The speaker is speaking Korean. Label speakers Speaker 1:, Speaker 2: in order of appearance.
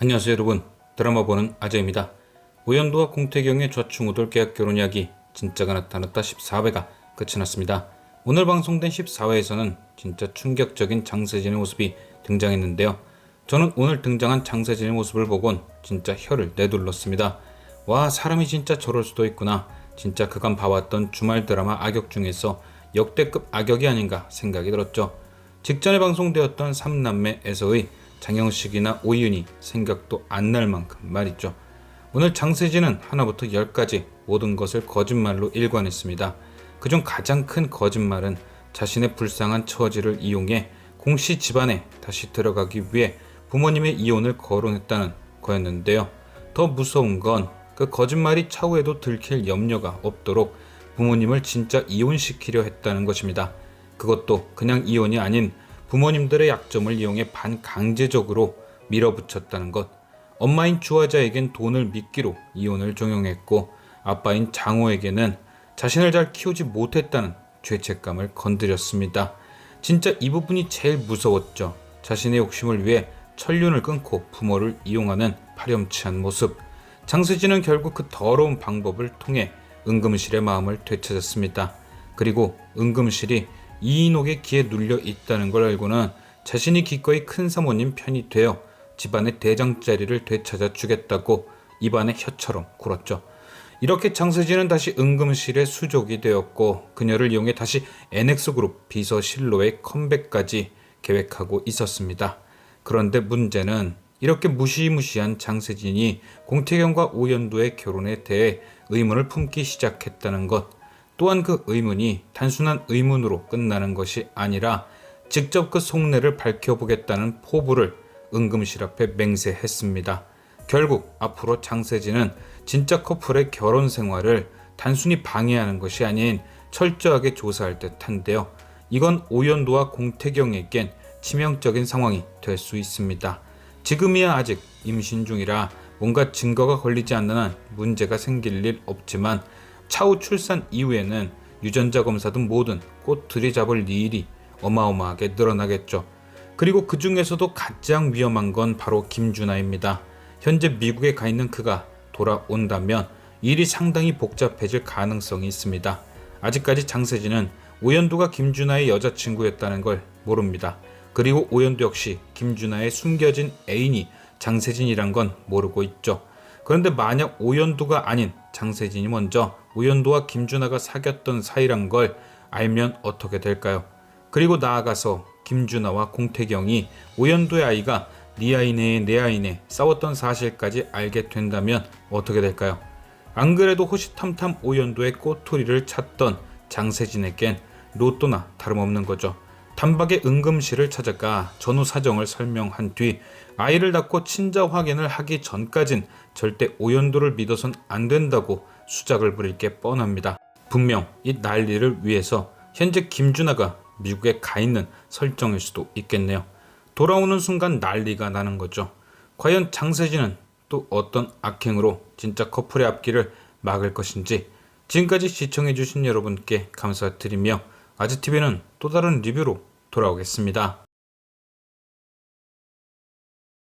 Speaker 1: 안녕하세요 여러분. 드라마 보는 아재입니다. 오연도와 공태경의 좌충우돌 계약 결혼 이야기 진짜가 나타났다 14회가 끝이 났습니다. 오늘 방송된 14회에서는 진짜 충격적인 장세진의 모습이 등장했는데요. 저는 오늘 등장한 장세진의 모습을 보곤 진짜 혀를 내둘렀습니다. 와 사람이 진짜 저럴 수도 있구나. 진짜 그간 봐왔던 주말 드라마 악역 중에서 역대급 악역이 아닌가 생각이 들었죠. 직전에 방송되었던 삼남매에서의 장영식이나 오윤이 생각도 안 날 만큼 말이죠. 오늘 장세진은 하나부터 열까지 모든 것을 거짓말로 일관했습니다. 그중 가장 큰 거짓말은 자신의 불쌍한 처지를 이용해 공씨 집안에 다시 들어가기 위해 부모님의 이혼을 거론했다는 거였는데요. 더 무서운 건 그 거짓말이 차후에도 들킬 염려가 없도록 부모님을 진짜 이혼시키려 했다는 것입니다. 그것도 그냥 이혼이 아닌 부모님들의 약점을 이용해 반강제적으로 밀어붙였다는 것. 엄마인 주화자에겐 돈을 미끼로 이혼을 종용했고 아빠인 장호에게는 자신을 잘 키우지 못했다는 죄책감을 건드렸습니다. 진짜 이 부분이 제일 무서웠죠. 자신의 욕심을 위해 천륜을 끊고 부모를 이용하는 파렴치한 모습. 장세진은 결국 그 더러운 방법을 통해 은금실의 마음을 되찾았습니다. 그리고 은금실이 이인옥의 기에 눌려 있다는 걸 알고는 자신이 기꺼이 큰 사모님 편이 되어 집안의 대장 자리를 되찾아 주겠다고 입안에 혀처럼 굴었죠. 이렇게 장세진은 다시 은금실의 수족이 되었고 그녀를 이용해 다시 NX그룹 비서실로의 컴백까지 계획하고 있었습니다. 그런데 문제는 이렇게 무시무시한 장세진이 공태경과 오연도의 결혼에 대해 의문을 품기 시작했다는 것 또한 그 의문이 단순한 의문으로 끝나는 것이 아니라 직접 그 속내를 밝혀보겠다는 포부를 은금실 앞에 맹세했습니다. 결국 앞으로 장세진은 진짜 커플의 결혼 생활을 단순히 방해하는 것이 아닌 철저하게 조사할 듯한데요. 이건 오연도와 공태경에겐 치명적인 상황이 될 수 있습니다. 지금이야 아직 임신 중이라 뭔가 증거가 걸리지 않는 한 문제가 생길 일 없지만 차후 출산 이후에는 유전자 검사 등 모든 꽃 들이잡을 일이 어마어마하게 늘어나겠죠. 그리고 그 중에서도 가장 위험한 건 바로 김준하입니다. 현재 미국에 가 있는 그가 돌아온다면 일이 상당히 복잡해질 가능성이 있습니다. 아직까지 장세진은 오연도가 김준하의 여자친구였다는 걸 모릅니다. 그리고 오연도 역시 김준하의 숨겨진 애인이 장세진이란 건 모르고 있죠. 그런데 만약 오연도가 아닌 장세진이 먼저 오연도와 김준하가 사귀었던 사이란 걸 알면 어떻게 될까요? 그리고 나아가서 김준하와 공태경이 오연도의 아이가 네 아이네 내 아이네 싸웠던 사실까지 알게 된다면 어떻게 될까요? 안 그래도 호시탐탐 오연도의 꼬투리를 찾던 장세진에겐 로또나 다름없는 거죠. 단박에 응급실을 찾아가 전후 사정을 설명한 뒤 아이를 낳고 친자 확인을 하기 전까진 절대 오연도를 믿어선 안 된다고 수작을 부릴 게 뻔합니다. 분명 이 난리를 위해서 현재 김준하가 미국에 가 있는 설정일 수도 있겠네요. 돌아오는 순간 난리가 나는 거죠. 과연 장세진은 또 어떤 악행으로 진짜 커플의 앞길을 막을 것인지 지금까지 시청해주신 여러분께 감사드리며 아지TV는 또 다른 리뷰로 돌아오겠습니다.